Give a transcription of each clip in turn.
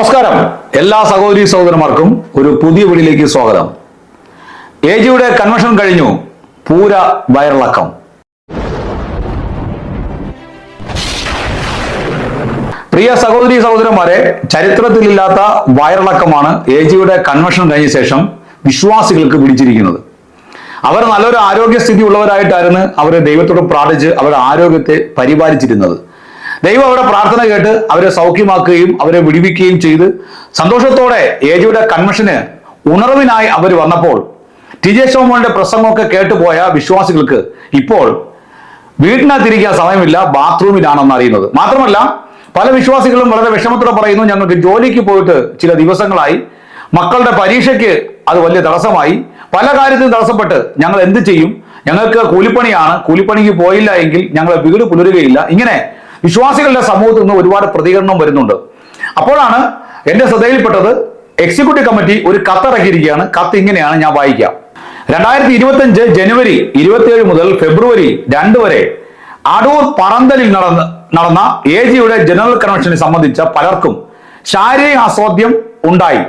നമസ്കാരം. എല്ലാ സഹോദരി സഹോദരന്മാർക്കും ഒരു പുതിയ വീടിലേക്ക് സ്വാഗതം. എ ജിയുടെ കൺവെൻഷൻ കഴിഞ്ഞു. പൂര വയറിളക്കം. പ്രിയ സഹോദരി സഹോദരന്മാരെ ചരിത്രത്തിലില്ലാത്ത വയറിളക്കമാണ് എ ജിയുടെ കൺവെൻഷൻ കഴിഞ്ഞ ശേഷം വിശ്വാസികൾക്ക് പിടിച്ചിരിക്കുന്നത്. അവർ നല്ലൊരു ആരോഗ്യസ്ഥിതി ഉള്ളവരായിട്ടായിരുന്നു അവരെ ദൈവത്തോട് പ്രാർത്ഥിച്ച് അവരുടെ ആരോഗ്യത്തെ പരിപാലിച്ചിരുന്നത്. ദൈവം അവരുടെ പ്രാർത്ഥന കേട്ട് അവരെ സൗഖ്യമാക്കുകയും അവരെ വിടിവിക്കുകയും ചെയ്ത് സന്തോഷത്തോടെ ഏജിയുടെ കൺവെൻഷന് ഉണർവിനായി അവർ വന്നപ്പോൾ ടി ജെ ശോമോന്റെ പ്രസംഗമൊക്കെ കേട്ടുപോയ വിശ്വാസികൾക്ക് ഇപ്പോൾ വീട്ടിനകത്തിരിക്കാൻ സമയമില്ല ബാത്റൂമിലാണെന്ന് അറിയുന്നത്. മാത്രമല്ല പല വിശ്വാസികളും വളരെ വിഷമത്തോടെ പറയുന്നു ഞങ്ങൾക്ക് ജോലിക്ക് പോയിട്ട് ചില ദിവസങ്ങളായി. മക്കളുടെ പരീക്ഷയ്ക്ക് അത് വലിയ തടസ്സമായി. പല കാര്യത്തിലും തടസ്സപ്പെട്ട് ഞങ്ങൾ എന്ത് ചെയ്യും? ഞങ്ങൾക്ക് കൂലിപ്പണിയാണ്. കൂലിപ്പണിക്ക് പോയില്ല എങ്കിൽ ഞങ്ങളെ വീട് പുലരുകയില്ല. ഇങ്ങനെ വിശ്വാസികളുടെ സമൂഹത്തിൽ നിന്ന് ഒരുപാട് പ്രതികരണം വരുന്നുണ്ട്. അപ്പോഴാണ് എന്റെ ശ്രദ്ധയിൽപ്പെട്ടത് എക്സിക്യൂട്ടീവ് കമ്മിറ്റി ഒരു കത്തിറക്കിയിരിക്കുകയാണ്. കത്ത് ഇങ്ങനെയാണ് ഞാൻ വായിക്കാം രണ്ടായിരത്തി ഇരുപത്തി അഞ്ച് ജനുവരി ഇരുപത്തിയേഴ് മുതൽ ഫെബ്രുവരി രണ്ട് വരെ അടൂർ പറന്തലിൽ നടന്ന നടന്ന എ ജിയുടെ ജനറൽ കൺവെൻഷനെ സംബന്ധിച്ച പലർക്കും ശാരീരിക അസ്വാദ്യം ഉണ്ടായി.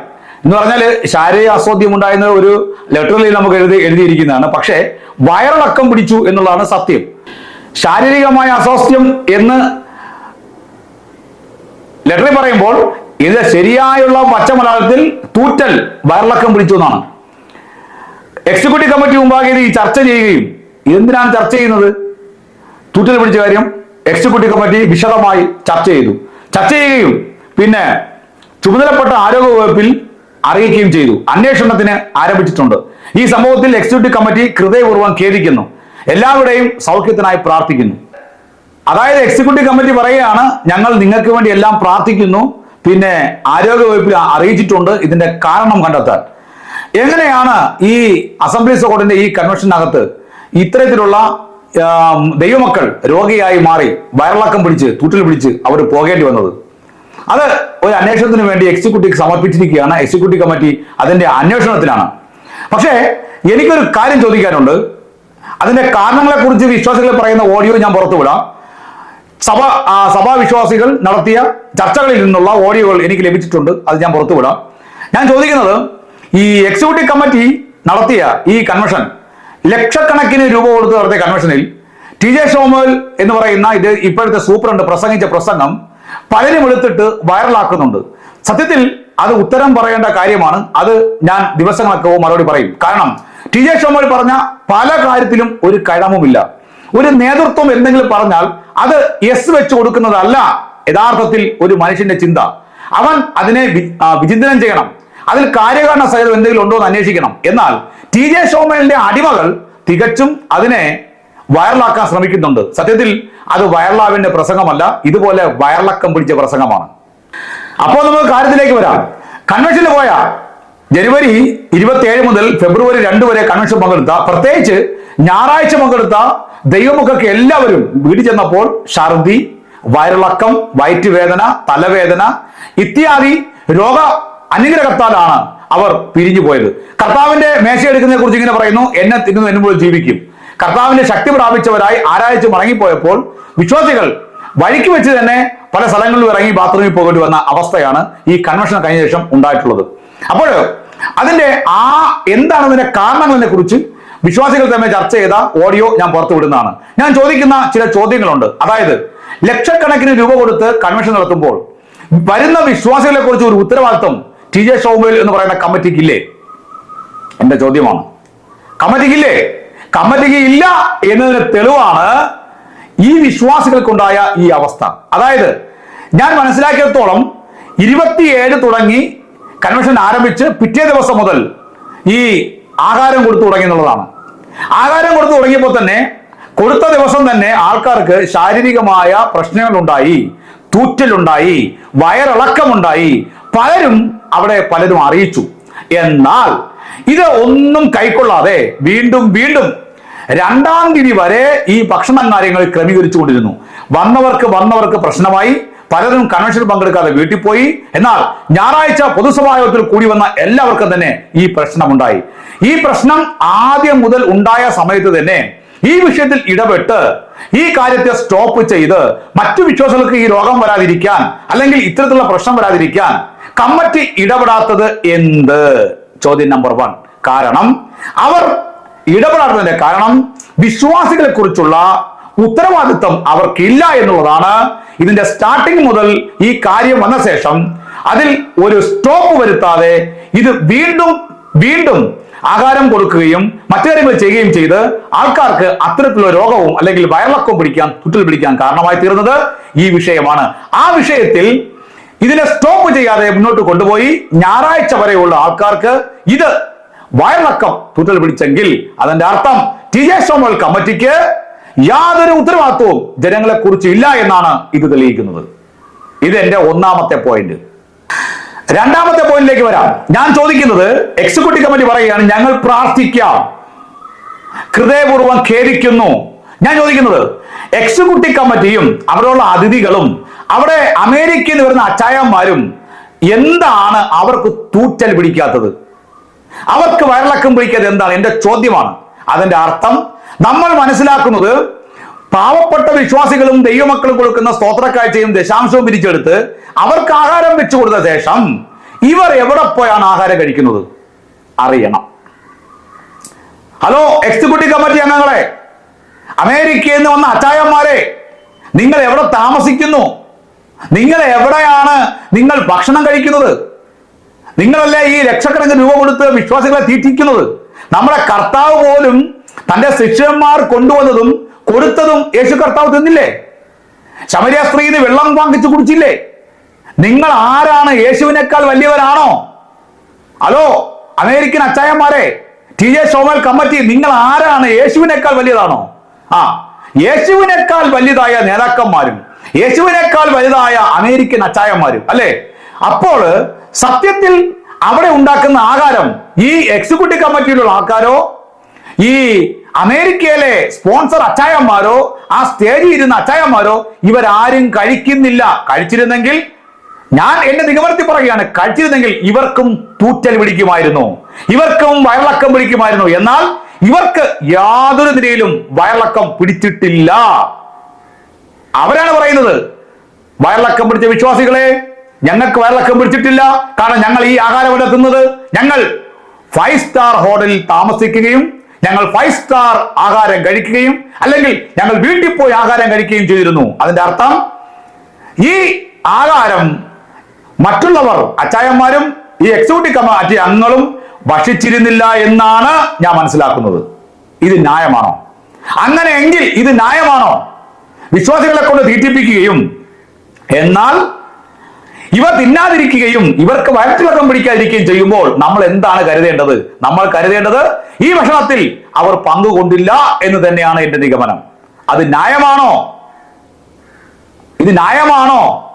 എന്ന് പറഞ്ഞാൽ ശാരീരിക അസ്വാദ്യം ഉണ്ടായെന്ന് ഒരു ലെറ്ററിൽ നമുക്ക് എഴുതി എഴുതിയിരിക്കുന്നതാണ്. പക്ഷേ വയറിളക്കം പിടിച്ചു എന്നുള്ളതാണ് സത്യം. ശാരീരികമായ അസ്വാസ്ഥ്യം എന്ന് ലെറ്ററിൽ പറയുമ്പോൾ ഇത് ശരിയായുള്ള പച്ച മലയാളത്തിൽ തൂറ്റൽ വയറിളക്കം പിടിച്ചു എന്നാണ്. എക്സിക്യൂട്ടീവ് കമ്മിറ്റി മുമ്പാകെ ഇത് ചർച്ച ചെയ്യുകയും എന്തിനാണ് ചർച്ച ചെയ്യുന്നത്? തൂറ്റൽ പിടിച്ച കാര്യം എക്സിക്യൂട്ടീവ് കമ്മിറ്റി വിശദമായി ചർച്ച ചെയ്തു. ചർച്ച ചെയ്യുകയും പിന്നെ ചുമതലപ്പെട്ട ആരോഗ്യ വകുപ്പിൽ അറിയിക്കുകയും ചെയ്തു. അന്വേഷണത്തിന് ആരംഭിച്ചിട്ടുണ്ട്. ഈ സംഭവത്തിൽ എക്സിക്യൂട്ടീവ് കമ്മിറ്റി ഹൃദയപൂർവം ഖേദിക്കുന്നു. എല്ലാവരുടെയും സൗഖ്യത്തിനായി പ്രാർത്ഥിക്കുന്നു. അതായത് എക്സിക്യൂട്ടീവ് കമ്മിറ്റി പറയുകയാണ് ഞങ്ങൾ നിങ്ങൾക്ക് വേണ്ടി എല്ലാം പ്രാർത്ഥിക്കുന്നു പിന്നെ ആരോഗ്യവകുപ്പിൽ അറിയിച്ചിട്ടുണ്ട് ഇതിന്റെ കാരണം കണ്ടെത്താൻ. എങ്ങനെയാണ് ഈ അസംബ്ലീസ് കോർട്ടിന്റെ ഈ കൺവെൻഷനകത്ത് ഇത്തരത്തിലുള്ള ദൈവമക്കൾ രോഗിയായി മാറി വയറിളക്കം പിടിച്ച് തൂട്ടിൽ പിടിച്ച് അവർ പോകേണ്ടി വന്നത്? അത് ഒരു അന്വേഷണത്തിന് വേണ്ടി എക്സിക്യൂട്ടീവ് സമർപ്പിച്ചിരിക്കുകയാണ്. എക്സിക്യൂട്ടീവ് കമ്മിറ്റി അതിന്റെ അന്വേഷണത്തിലാണ് പക്ഷേ എനിക്കൊരു കാര്യം ചോദിക്കാനുണ്ട്. അതിന്റെ കാരണങ്ങളെ കുറിച്ച് വിശ്വാസികൾ പറയുന്ന ഓഡിയോ ഞാൻ പുറത്തുവിടാം. സഭ ആ, സഭാ വിശ്വാസികൾ നടത്തിയ ചർച്ചകളിൽ നിന്നുള്ള ഓഡിയോകൾ എനിക്ക് ലഭിച്ചിട്ടുണ്ട്. അത് ഞാൻ പുറത്തുവിടാം ഞാൻ ചോദിക്കുന്നത് ഈ എക്സിക്യൂട്ടീവ് കമ്മിറ്റി നടത്തിയ ഈ കൺവെൻഷൻ ലക്ഷക്കണക്കിന് രൂപ കൊടുത്ത് നടത്തിയ കൺവെൻഷനിൽ ടി ജെ ഷോമൽ എന്ന് പറയുന്ന ഇത് ഇപ്പോഴത്തെ സൂപ്രണ്ട് പ്രസംഗിച്ച പ്രസംഗം പലരും എടുത്തിട്ട് വൈറലാക്കുന്നുണ്ട്. സത്യത്തിൽ അത് ഉത്തരം പറയേണ്ട കാര്യമാണ്. അത് ഞാൻ ദിവസങ്ങളൊക്കെ മറുപടി പറയും. കാരണം ടി ജെ ഷോമൽ പറഞ്ഞ പല കാര്യത്തിലും ഒരു കഴമുമില്ല. ഒരു നേതൃത്വം എന്തെങ്കിലും പറഞ്ഞാൽ അത് എസ് വെച്ച് കൊടുക്കുന്നതല്ല യഥാർത്ഥത്തിൽ ഒരു മനുഷ്യന്റെ ചിന്ത. അവൻ അതിനെ വിചിന്തനം ചെയ്യണം. അതിൽ കാര്യകാരണ സഹിതം എന്തെങ്കിലും ഉണ്ടോ എന്ന് അന്വേഷിക്കണം. എന്നാൽ ടി ജെ ഷോമലിന്റെ അടിമകൾ തികച്ചും അതിനെ വൈറലാക്കാൻ ശ്രമിക്കുന്നുണ്ട്. സത്യത്തിൽ അത് വൈറലാവിന്റെ പ്രസംഗമല്ല ഇതുപോലെ വയറിളക്കം പിടിച്ച പ്രസംഗമാണ്. അപ്പോൾ നമുക്ക് കാര്യത്തിലേക്ക് വരാം. കൺവെൻഷന് പോയ ജനുവരി ഇരുപത്തിയേഴ് മുതൽ ഫെബ്രുവരി രണ്ട് വരെ കൺവെൻഷൻ പങ്കെടുത്ത പ്രത്യേകിച്ച് ഞായറാഴ്ച പങ്കെടുത്ത ദൈവമുഖക്ക് എല്ലാവരും വീട്ടിൽ ചെന്നപ്പോൾ ഛർദി വയറിളക്കം വയറ്റുവേദന തലവേദന ഇത്യാദി രോഗ അനുഗ്രഹത്താലാണ് അവർ പിരിഞ്ഞു പോയത്. കർത്താവിന്റെ മേശ എടുക്കുന്നതിനെ കുറിച്ച് ഇങ്ങനെ പറയുന്നു എന്നെ തിന്നുന്നു എന്നുമ്പോൾ ജീവിക്കും. കർത്താവിന്റെ ശക്തി പ്രാപിച്ചവരായി ആരാഴ്ച മടങ്ങിപ്പോയപ്പോൾ വിശ്വാസികൾ വഴിക്ക് വെച്ച് തന്നെ പല സ്ഥലങ്ങളിലും ഇറങ്ങി ബാത്റൂമിൽ പോകേണ്ടി വന്ന അവസ്ഥയാണ് ഈ കൺവെൻഷൻ കഴിഞ്ഞ ശേഷം ഉണ്ടായിട്ടുള്ളത്. അപ്പോൾ അതിന്റെ ആ എന്താണ് അതിന്റെ കാരണങ്ങളെ കുറിച്ച് വിശ്വാസികൾ തമ്മിൽ ചർച്ച ചെയ്ത ഓഡിയോ ഞാൻ പുറത്തു വിടുന്നതാണ്. ഞാൻ ചോദിക്കുന്ന ചില ചോദ്യങ്ങളുണ്ട്. അതായത് ലക്ഷക്കണക്കിന് രൂപ കൊടുത്ത് കൺവെൻഷൻ നടത്തുമ്പോൾ വരുന്ന വിശ്വാസികളെ കുറിച്ച് ഒരു ഉത്തരവാദിത്വം ടി ജെ ഷോമേൽ എന്ന് പറയുന്ന കമ്മിറ്റിക്കില്ലേ? എന്റെ ചോദ്യമാണ്. കമ്മിറ്റിക്കില്ലേ? കമ്മിറ്റിക്ക് ഇല്ല എന്നതിന് തെളിവാണ് ഈ വിശ്വാസികൾക്കുണ്ടായ ഈ അവസ്ഥ. അതായത് ഞാൻ മനസ്സിലാക്കിയത്തോളം ഇരുപത്തിയേഴ് തുടങ്ങി കൺവെൻഷൻ ആരംഭിച്ച് പിറ്റേ ദിവസം മുതൽ ഈ ആഹാരം കൊടുത്തു തുടങ്ങി എന്നുള്ളതാണ്. ആഹാരം കൊടുത്തു തുടങ്ങിയപ്പോൾ തന്നെ കൊടുത്ത ദിവസം തന്നെ ആൾക്കാർക്ക് ശാരീരികമായ പ്രശ്നങ്ങളുണ്ടായി തൂറ്റലുണ്ടായി വയറിളക്കമുണ്ടായി. പലരും അവിടെ പലരും അറിയിച്ചു. എന്നാൽ ഇത് ഒന്നും കൈക്കൊള്ളാതെ വീണ്ടും വീണ്ടും രണ്ടാം തീയതി വരെ ഈ ഭക്ഷണ കാര്യങ്ങൾ ക്രമീകരിച്ചു കൊണ്ടിരുന്നു വന്നവർക്ക് വന്നവർക്ക് പ്രശ്നമായി. പലരും കൺവെൻഷനിൽ പങ്കെടുക്കാതെ വീട്ടിൽ പോയി. എന്നാൽ ഞായറാഴ്ച പൊതുസഭായോഗത്തിൽ കൂടി വന്ന എല്ലാവർക്കും തന്നെ ഈ പ്രശ്നമുണ്ടായി. ഈ പ്രശ്നം ആദ്യം മുതൽ ഉണ്ടായ സമയത്ത് തന്നെ ഈ വിഷയത്തിൽ ഇടപെട്ട് ഈ കാര്യത്തെ സ്റ്റോപ്പ് ചെയ്ത് മറ്റു വിശ്വാസികൾക്ക് ഈ രോഗം വരാതിരിക്കാൻ അല്ലെങ്കിൽ ഇത്തരത്തിലുള്ള പ്രശ്നം വരാതിരിക്കാൻ കമ്മിറ്റി ഇടപെടാത്തത് എന്ത്? ചോദ്യം നമ്പർ വൺ കാരണം അവർ ഇടപെടാത്തതിന്റെ കാരണം വിശ്വാസികളെ കുറിച്ചുള്ള ഉത്തരവാദിത്വം അവർക്കില്ല എന്നുള്ളതാണ്. ഇതിന്റെ സ്റ്റാർട്ടിംഗ് മുതൽ ഈ കാര്യം വന്ന ശേഷം അതിൽ ഒരു സ്റ്റോപ്പ് വരുത്താതെ ഇത് വീണ്ടും വീണ്ടും ആഹാരം കൊടുക്കുകയും മറ്റു കാര്യങ്ങൾ ചെയ്യുകയും ചെയ്ത് ആൾക്കാർക്ക് അത്തരത്തിലുള്ള രോഗവും അല്ലെങ്കിൽ വയറിളക്കവും പിടിക്കാൻ തുറ്റൽ പിടിക്കാൻ കാരണമായി തീർന്നത് ഈ വിഷയമാണ്. ആ വിഷയത്തിൽ ഇതിനെ സ്റ്റോപ്പ് ചെയ്യാതെ മുന്നോട്ട് കൊണ്ടുപോയി ഞായറാഴ്ച വരെയുള്ള ആൾക്കാർക്ക് ഇത് വയറിളക്കം തുറ്റൽ പിടിച്ചെങ്കിൽ അതിന്റെ അർത്ഥം ടി ജെ സോമൽ കമ്മിറ്റിക്ക് യാതൊരു ഉത്തരവാദിത്വവും ജനങ്ങളെ കുറിച്ച് ഇല്ല എന്നാണ് ഇത് തെളിയിക്കുന്നത്. ഇതെന്റെ ഒന്നാമത്തെ പോയിന്റ് രണ്ടാമത്തെ പോയിന്റിലേക്ക് വരാം. ഞാൻ ചോദിക്കുന്നത് എക്സിക്യൂട്ടീവ് കമ്മിറ്റി പറയുകയാണ് ഞങ്ങൾ പ്രാർത്ഥിക്കാം. ഹൃദയപൂർവം ഖേദിക്കുന്നു. ഞാൻ ചോദിക്കുന്നത് എക്സിക്യൂട്ടീവ് കമ്മിറ്റിയും അവരുള്ള അതിഥികളും അവിടെ അമേരിക്കയിൽ നിന്ന് വരുന്ന അച്ചായന്മാരും എന്താണ് അവർക്ക് തൂറ്റൽ പിടിക്കാത്തത്? അവർക്ക് വയറിളക്കം പിടിക്കാത്തത് എന്താണ്? എന്റെ ചോദ്യമാണ്. അതിന്റെ അർത്ഥം നമ്മൾ മനസ്സിലാക്കുന്നത് പാവപ്പെട്ട വിശ്വാസികളും ദൈവമക്കളും കൊടുക്കുന്ന സ്തോത്രക്കാഴ്ചയും ദശാംശവും പിരിച്ചെടുത്ത് അവർക്ക് ആഹാരം വെച്ചു കൊടുത്ത ശേഷം ഇവർ എവിടെ പോയാണ് ആഹാരം കഴിക്കുന്നത്? അറിയണം. ഹലോ എക്സിക്യൂട്ടീവ് കമ്മിറ്റി അംഗങ്ങളെ അമേരിക്കയിൽ നിന്ന് വന്ന അച്ചായന്മാരെ നിങ്ങൾ എവിടെ താമസിക്കുന്നു? നിങ്ങൾ എവിടെയാണ് നിങ്ങൾ ഭക്ഷണം കഴിക്കുന്നത്? നിങ്ങളല്ലേ ഈ ലക്ഷക്കണക്കിന് രൂപ കൊടുത്ത് വിശ്വാസികളെ തീറ്റിക്കുന്നത്? നമ്മുടെ കർത്താവ് പോലും തന്റെ ശിഷ്യന്മാർ കൊണ്ടുവന്നതും കൊടുത്തതും യേശു കർത്താവ് തിന്നില്ലേ? ശമരിയ സ്ത്രീന്ന് വെള്ളം വാങ്ങിച്ചു കുടിച്ചില്ലേ? നിങ്ങൾ ആരാണ് യേശുവിനേക്കാൾ വലിയവരാണോ? ഹലോ അമേരിക്കൻ അച്ചായന്മാരെ ടി ജെ സോമൽ കമ്മിറ്റി നിങ്ങൾ ആരാണ് യേശുവിനേക്കാൾ വലിയതാണോ? ആ യേശുവിനേക്കാൾ വലുതായ നേതാക്കന്മാരും യേശുവിനേക്കാൾ വലുതായ അമേരിക്കൻ അച്ചായന്മാരും അല്ലെ? അപ്പോൾ സത്യത്തിൽ അവിടെ ഉണ്ടാക്കുന്ന ആകാരം ഈ എക്സിക്യൂട്ടീവ് കമ്മിറ്റിയിലുള്ള ആൾക്കാരോ ഈ അമേരിക്കയിലെ സ്പോൺസർ അച്ചായന്മാരോ ആ സ്റ്റേജിൽ ഇരുന്ന അച്ചായന്മാരോ ഇവരാരും കഴിക്കുന്നില്ല. കഴിച്ചിരുന്നെങ്കിൽ ഞാൻ എന്റെ നിഗമനത്തിൽ പറയുകയാണ് കഴിച്ചിരുന്നെങ്കിൽ ഇവർക്കും തൂറ്റൽ പിടിക്കുമായിരുന്നു. ഇവർക്കും വയറിളക്കം പിടിക്കുമായിരുന്നു. എന്നാൽ ഇവർക്ക് യാതൊരു നിലയിലും വയറിളക്കം പിടിച്ചിട്ടില്ല. അവരാണ് പറയുന്നത് വയറിളക്കം പിടിച്ച വിശ്വാസികളെ ഞങ്ങൾക്ക് വയറിളക്കം പിടിച്ചിട്ടില്ല. കാരണം ഞങ്ങൾ ഈ ആഹാരം എടുക്കുന്നത് ഞങ്ങൾ ഫൈവ് സ്റ്റാർ ഹോട്ടലിൽ താമസിക്കുകയും ഞങ്ങൾ ഫൈവ് സ്റ്റാർ ആഹാരം കഴിക്കുകയും അല്ലെങ്കിൽ ഞങ്ങൾ വീട്ടിൽ പോയി ആഹാരം കഴിക്കുകയും ചെയ്തിരുന്നു. അതിന്റെ അർത്ഥം ഈ ആഹാരം മറ്റുള്ളവർ അച്ചായന്മാരും ഈ എക്സിക്യൂട്ടീവ് കമ്മിറ്റി അംഗങ്ങളും ഭക്ഷിച്ചിരുന്നില്ല എന്നാണ് ഞാൻ മനസ്സിലാക്കുന്നത്. ഇത് ന്യായമാണോ? അങ്ങനെയെങ്കിൽ ഇത് ന്യായമാണോ? വിശ്വാസികളെ കൊണ്ട് തീറ്റിപ്പിക്കുകയും എന്നാൽ ഇവ തിന്നാതിരിക്കുകയും ഇവർക്ക് വയറ്റിളക്കം പിടിക്കാതിരിക്കുകയും ചെയ്യുമ്പോൾ നമ്മൾ എന്താണ് കരുതേണ്ടത്? നമ്മൾ കരുതേണ്ടത് ഈ ഭക്ഷണത്തിൽ അവർ പങ്കുകൊണ്ടില്ല എന്ന് തന്നെയാണ് എന്റെ നിഗമനം. അത് ന്യായമാണോ? ഇത് ന്യായമാണോ?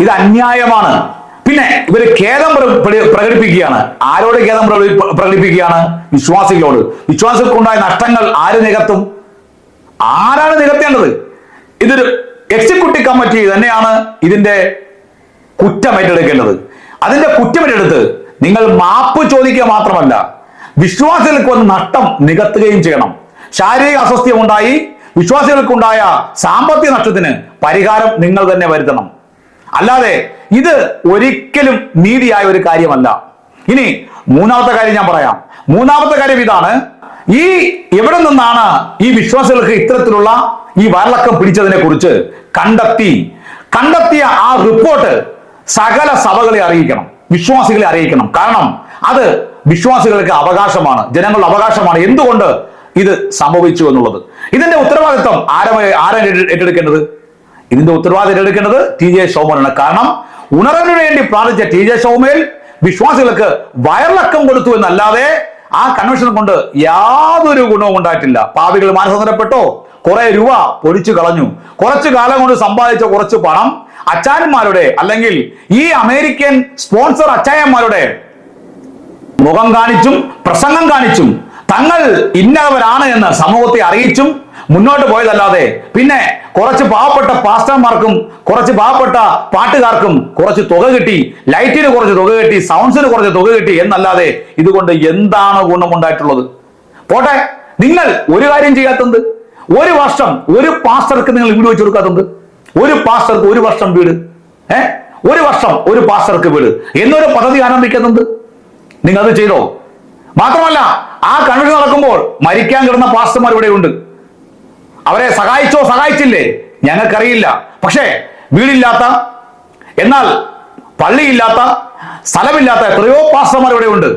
ഇത് അന്യായമാണ്. പിന്നെ ഇവർ ഖേദം പ്ര- പ്ര- പ്രകടിപ്പിക്കുകയാണ്. ആരോട് ഖേദം പ്ര- പ്രകടിപ്പിക്കുകയാണ്? വിശ്വാസികളോട്. വിശ്വാസികൾക്കുണ്ടായ നഷ്ടങ്ങൾ ആര് നികത്തും? ആരാണ് നികത്തേണ്ടത്? ഇതൊരു എക്സിക്യൂട്ടീവ് കമ്മിറ്റി തന്നെയാണ് ഇതിന്റെ കുറ്റം ഏറ്റെടുക്കേണ്ടത് അതിന്റെ കുറ്റം ഏറ്റെടുത്ത് നിങ്ങൾ മാപ്പ് ചോദിക്കുക മാത്രമല്ല വിശ്വാസികൾക്ക് വന്ന് നഷ്ടം നികത്തുകയും ചെയ്യണം. ശാരീരിക അസ്വസ്ഥ്യം ഉണ്ടായി വിശ്വാസികൾക്കുണ്ടായ സാമ്പത്തിക നഷ്ടത്തിന് പരിഹാരം നിങ്ങൾ തന്നെ വരുത്തണം. അല്ലാതെ ഇത് ഒരിക്കലും നീതിയായ ഒരു കാര്യമല്ല. ഇനി മൂന്നാമത്തെ കാര്യം ഞാൻ പറയാം. മൂന്നാമത്തെ കാര്യം ഇതാണ്. ഈ എവിടെ നിന്നാണ് ഈ വിശ്വാസികൾക്ക് ഇത്തരത്തിലുള്ള ഈ വയറിളക്കം പിടിച്ചതിനെ കുറിച്ച് കണ്ടെത്തി? കണ്ടെത്തിയ ആ റിപ്പോർട്ട് സകല സഭകളെ അറിയിക്കണം വിശ്വാസികളെ അറിയിക്കണം. കാരണം അത് വിശ്വാസികൾക്ക് അവകാശമാണ് ജനങ്ങളുടെ അവകാശമാണ്. എന്തുകൊണ്ട് ഇത് സംഭവിച്ചു എന്നുള്ളത്? ഇതിന്റെ ഉത്തരവാദിത്വം ആരാ ആരാ ഏറ്റെടുക്കേണ്ടത്? ഇതിന്റെ ഉത്തരവാദിത്വം ഏറ്റെടുക്കേണ്ടത് ടി ജെ ശോമനാണ് കാരണം ഉണർവിന് വേണ്ടി പ്രാർത്ഥിച്ച ടി ജെ ശോമേൽ വിശ്വാസികൾക്ക് വയറിളക്കം കൊടുത്തു എന്നല്ലാതെ ആ കൺവെൻഷൻ കൊണ്ട് യാതൊരു ഗുണവും ഉണ്ടായിട്ടില്ല. പാപികൾ മാനസന്തരപ്പെട്ടോ? കുറെ രൂപ പൊടിച്ചു കളഞ്ഞു. കുറച്ചു കാലം കൊണ്ട് സമ്പാദിച്ച കുറച്ച് പണം അച്ചായന്മാരുടെ അല്ലെങ്കിൽ ഈ അമേരിക്കൻ സ്പോൺസർ അച്ചായന്മാരുടെ മുഖം കാണിച്ചും പ്രസംഗം കാണിച്ചും തങ്ങൾ ഇന്നവരാണ് എന്ന് സമൂഹത്തെ അറിയിച്ചും മുന്നോട്ട് പോയതല്ലാതെ പിന്നെ കുറച്ച് പാവപ്പെട്ട പാസ്റ്റർമാർക്കും കുറച്ച് പാവപ്പെട്ട പാട്ടുകാർക്കും കുറച്ച് തുക കിട്ടി ലൈറ്റിന് കുറച്ച് തുക കിട്ടി സൗണ്ട്സിന് കുറച്ച് തുക കിട്ടി എന്നല്ലാതെ ഇതുകൊണ്ട് എന്താണ് ഗുണമുണ്ടായിട്ടുള്ളത്? പോട്ടെ നിങ്ങൾ ഒരു കാര്യം ചെയ്യാത്തത് ഒരു വർഷം ഒരു പാസ്റ്റർക്ക് നിങ്ങൾ വീട് വെച്ച് കൊടുക്കാത്തത് ഒരു പാസ്റ്റർക്ക് ഒരു വർഷം വീട് ഏ? ഒരു വർഷം ഒരു പാസ്റ്റർക്ക് വീട് എന്നൊരു പദ്ധതി ആരംഭിക്കുന്നുണ്ട് നിങ്ങൾ അത് ചെയ്തോ? മാത്രമല്ല ആ കൺവെൻഷൻ നടക്കുമ്പോൾ മരിക്കാൻ കിടന്ന പാസ്റ്റർമാർ ഇവിടെ ഉണ്ട് അവരെ സഹായിച്ചോ സഹായിച്ചില്ലേ? ഞങ്ങൾക്കറിയില്ല. പക്ഷേ വീടില്ലാത്ത എന്നാൽ പള്ളിയില്ലാത്ത സ്ഥലമില്ലാത്ത എത്രയോ പാസ്റ്റർമാർ ഇവിടെ ഉണ്ട്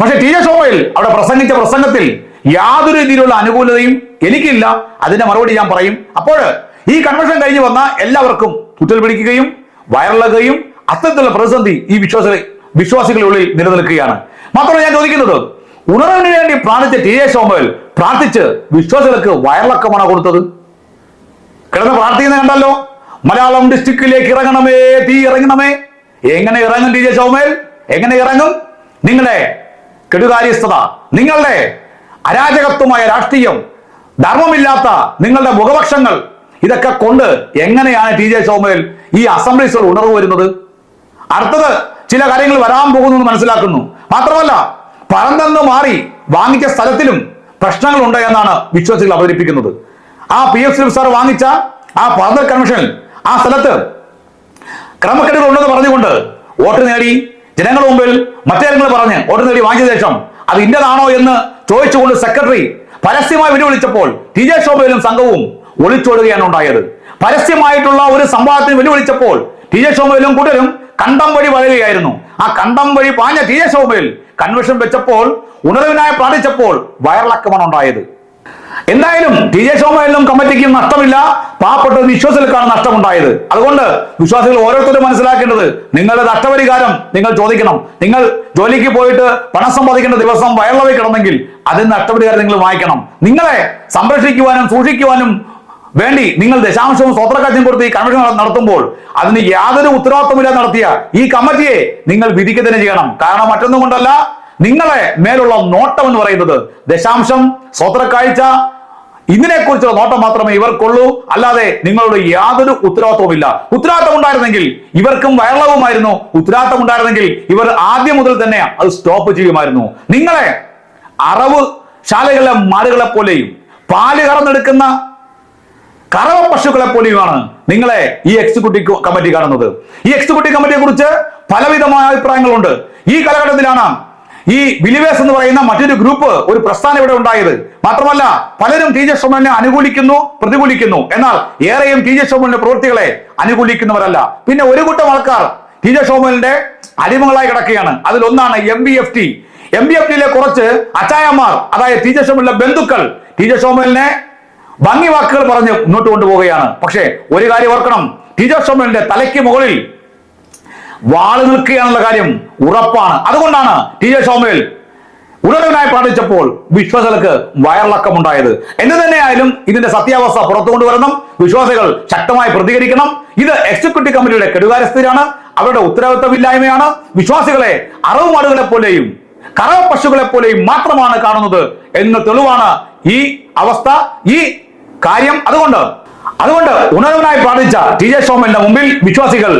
പക്ഷെ ടി. എസ് ഷോയിൽ അവിടെ പ്രസംഗിച്ച പ്രസംഗത്തിൽ യാതൊരു രീതിയിലുള്ള അനുകൂലതയും എനിക്കില്ല. അതിന്റെ മറുപടി ഞാൻ പറയും. അപ്പോൾ ഈ കൺവെൻഷൻ കഴിഞ്ഞ് വന്ന എല്ലാവർക്കും തുറ്റൽ പിടിക്കുകയും വയറിളകുകയും അത്തരത്തിലുള്ള പ്രതിസന്ധി ഈ വിശ്വാസ വിശ്വാസികളുള്ളിൽ നിലനിൽക്കുകയാണ്. മാത്രമല്ല ഞാൻ ചോദിക്കുന്നത് ഉണർവിന് വേണ്ടി പ്രാർത്ഥിച്ച ടി എ ശോമയിൽ പ്രാർത്ഥിച്ച് വിശ്വാസികൾക്ക് വയറിളക്കമാണ് കൊടുത്തത്? കിടന്ന് പ്രാർത്ഥിക്കുന്ന കണ്ടല്ലോ മലയാളം ഡിസ്ട്രിക്റ്റിലേക്ക് ഇറങ്ങണമേ തീ ഇറങ്ങണമേ. എങ്ങനെ ഇറങ്ങും ടി ജെ സൗമേൽ എങ്ങനെ ഇറങ്ങും? നിങ്ങളുടെ കെടുകാര്യസ്ഥത നിങ്ങളുടെ അരാജകത്വമായ രാഷ്ട്രീയം ധർമ്മമില്ലാത്ത നിങ്ങളുടെ മുഖപക്ഷങ്ങൾ ഇതൊക്കെ കൊണ്ട് എങ്ങനെയാണ് ടി ജെ സൗമേൽ ഈ അസംബ്ലീസിൽ ഉണർവ് വരുന്നത്? അടുത്തത് ചില കാര്യങ്ങൾ വരാൻ പോകുന്നു മനസ്സിലാക്കുന്നു. മാത്രമല്ല പറന്നെന്ന് മാറി വാങ്ങിച്ച സ്ഥലത്തിലും പ്രശ്നങ്ങൾ ഉണ്ട് എന്നാണ് വിശ്വാസികൾ അവതരിപ്പിക്കുന്നത്. ആ പി എഫ് സാർ വാങ്ങിച്ച ആ പറന്നൽ കൺവെൻഷൻ ആ സ്ഥലത്ത് ക്രമക്കേടുകൾ ഉണ്ടെന്ന് പറഞ്ഞുകൊണ്ട് വോട്ട് നേടി. ജനങ്ങളുടെ മുമ്പിൽ മറ്റേങ്ങൾ പറഞ്ഞ് വോട്ട് നേടി വാങ്ങിയ ശേഷം അത് ഇന്റേതാണോ എന്ന് ചോദിച്ചുകൊണ്ട് സെക്രട്ടറി പരസ്യമായി വെല്ലുവിളിച്ചപ്പോൾ ടി ജെ ശോഭയിലും സംഘവും ഒളിച്ചോടുകയാണ് ഉണ്ടായത്. പരസ്യമായിട്ടുള്ള ഒരു സംവാദത്തിന് വെല്ലുവിളിച്ചപ്പോൾ ടി ജെ ശോഭയിലും കൂട്ടരും കണ്ടം വഴി വളരുകയായിരുന്നു. ആ കണ്ടം വഴി പാഞ്ഞ ടി ജെ ശോഭയിൽ കൺവെൻഷൻ വെച്ചപ്പോൾ ഉണർവിനായി പ്രാർത്ഥിച്ചപ്പോൾ വയറിളക്കമാണ് ഉണ്ടായത്. എന്തായാലും ടി ജെ ശോഭയിലും കമ്മിറ്റിക്കും നഷ്ടമില്ല. പാവപ്പെട്ട വിശ്വാസികൾക്കാണ് നഷ്ടമുണ്ടായത്. അതുകൊണ്ട് വിശ്വാസികൾ ഓരോരുത്തരും മനസ്സിലാക്കേണ്ടത് നിങ്ങളുടെ നഷ്ടപരിഹാരം നിങ്ങൾ ചോദിക്കണം. നിങ്ങൾ ജോലിക്ക് പോയിട്ട് പണം സമ്പാദിക്കേണ്ട ദിവസം വയറിളവിൽ കിടന്നെങ്കിൽ അതിന് നഷ്ടപരിഹാരം നിങ്ങൾ വാങ്ങിക്കണം. നിങ്ങളെ സംരക്ഷിക്കുവാനും സൂക്ഷിക്കുവാനും വേണ്ടി നിങ്ങൾ ദശാംശവും സ്വത്രക്കാറ്റും കൊടുത്ത് ഈ കൺവെൻഷൻ നടത്തുമ്പോൾ അതിന് യാതൊരു ഉത്തരവാദിത്തമില്ല നടത്തിയ ഈ കമ്മിറ്റിയെ നിങ്ങൾ വിധിക്ക് തന്നെ ചെയ്യണം. കാരണം മറ്റൊന്നും കൊണ്ടല്ല നിങ്ങളെ മേലുള്ള നോട്ടം എന്ന് പറയുന്നത് ദശാംശം സ്വത്രക്കാഴ്ച ഇതിനെക്കുറിച്ചുള്ള നോട്ടം മാത്രമേ ഇവർക്കുള്ളൂ. അല്ലാതെ നിങ്ങളുടെ യാതൊരു ഉത്തരവാദിത്വമില്ല ഉത്തരവാദിത്വം ഉണ്ടായിരുന്നെങ്കിൽ ഇവർക്കും വയറളവുമായിരുന്നു. ഉത്തരവാദിത്വം ഉണ്ടായിരുന്നെങ്കിൽ ഇവർ ആദ്യം മുതൽ തന്നെ അത് സ്റ്റോപ്പ് ചെയ്യുമായിരുന്നു. നിങ്ങളെ അറവ് ശാലകളിലെ മാടുകളെ പോലെയും പാൽ കറന്നെടുക്കുന്ന കറവ പശുക്കളെ പോലെയുമാണ് നിങ്ങളെ ഈ എക്സിക്യൂട്ടീവ് കമ്മിറ്റി കാണുന്നത്. ഈ എക്സിക്യൂട്ടീവ് കമ്മിറ്റിയെ കുറിച്ച് പലവിധമായ അഭിപ്രായങ്ങളുണ്ട്. ഈ കാലഘട്ടത്തിലാണ് ഈ ബിലിവേസ് എന്ന് പറയുന്ന മറ്റൊരു ഗ്രൂപ്പ് ഒരു പ്രസ്ഥാനം ഇവിടെ ഉണ്ടായത്. മാത്രമല്ല പലരും ടി ജെ സോമലിനെ അനുകൂലിക്കുന്നു പ്രതികൂലിക്കുന്നു. എന്നാൽ ഏറെയും ടി ജെ സോമലിന്റെ പ്രവൃത്തികളെ അനുകൂലിക്കുന്നവരല്ല. പിന്നെ ഒരു കൂട്ടം ആൾക്കാർ ടി ജെ ഷോമലിന്റെ അടിമകളായി കിടക്കുകയാണ്. അതിലൊന്നാണ് M B F T M B F ടിയിലെ കുറച്ച് അച്ചായമാർ അതായത് ടി ജെ ഷോമലിന്റെ ബന്ധുക്കൾ ടി ജെ സോമലിനെ ഭംഗി വാക്കുകൾ പറഞ്ഞ് മുന്നോട്ട് കൊണ്ടുപോവുകയാണ്. പക്ഷേ ഒരു കാര്യം ഓർക്കണം. ടീച്ചർ സോമന്റെ തലയ്ക്ക് മുകളിൽ വാൾ നിൽക്കുകയാണെന്നുള്ള കാര്യം ഉറപ്പാണ്. അതുകൊണ്ടാണ് ടി ജെ സോമേൽ ഉണർവിനായി പ്രാർത്ഥിച്ചപ്പോൾ വിശ്വാസികൾക്ക് വയറിളക്കം ഉണ്ടായത് എന്ത് തന്നെയായാലും ഇതിന്റെ സത്യാവസ്ഥ പുറത്തു കൊണ്ടുവരണം. വിശ്വാസികൾ ശക്തമായി പ്രതികരിക്കണം. ഇത് എക്സിക്യൂട്ടീവ് കമ്മിറ്റിയുടെ കെടുകാരസ്ഥിതിയാണ് അവരുടെ ഉത്തരവാദിത്തമില്ലായ്മയാണ്. വിശ്വാസികളെ അറവുമാടുകളെ പോലെയും കറവ പശുക്കളെ പോലെയും മാത്രമാണ് കാണുന്നത് എന്ന് തെളിവാണ് ഈ അവസ്ഥ. ഈ കാര്യം അതുകൊണ്ട്. അതുകൊണ്ട് ഉണർവനായി പ്രാർത്ഥിച്ച ടി ജെ സോമന്റെ മുമ്പിൽ വിശ്വാസികൾ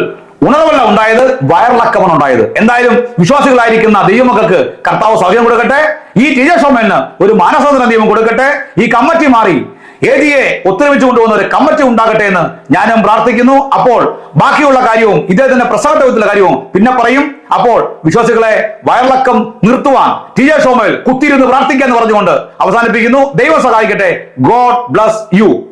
ഉണർവല്ല ഉണ്ടായത് വയറിളക്കമാണ് ഉണ്ടായത്. എന്തായാലും വിശ്വാസികളായിരിക്കുന്ന ദൈവമക്കൾക്ക് കർത്താവ് സൗകര്യം കൊടുക്കട്ടെ. ഈ ടി ജെ സോമലിന് ഒരു മാനസാന്തര ദൈവം കൊടുക്കട്ടെ. ഈ കമ്മിറ്റി മാറി ഏതിയെ ഒത്തൊരുമിച്ച് കൊണ്ടുവന്ന ഒരു കമ്മിറ്റി ഉണ്ടാകട്ടെ എന്ന് ഞാനും പ്രാർത്ഥിക്കുന്നു. അപ്പോൾ ബാക്കിയുള്ള കാര്യവും ഇദ്ദേഹത്തിന്റെ പ്രസാദത്തിലുള്ള കാര്യവും പിന്നെ പറയും. അപ്പോൾ വിശ്വാസികളെ വയറിളക്കം നിർത്തുവാൻ ടി ജെ ഷോമയിൽ കുത്തിയിരുന്ന് പ്രാർത്ഥിക്കാൻ പറഞ്ഞുകൊണ്ട് അവസാനിപ്പിക്കുന്നു. ദൈവം സഹായിക്കട്ടെ. God bless you.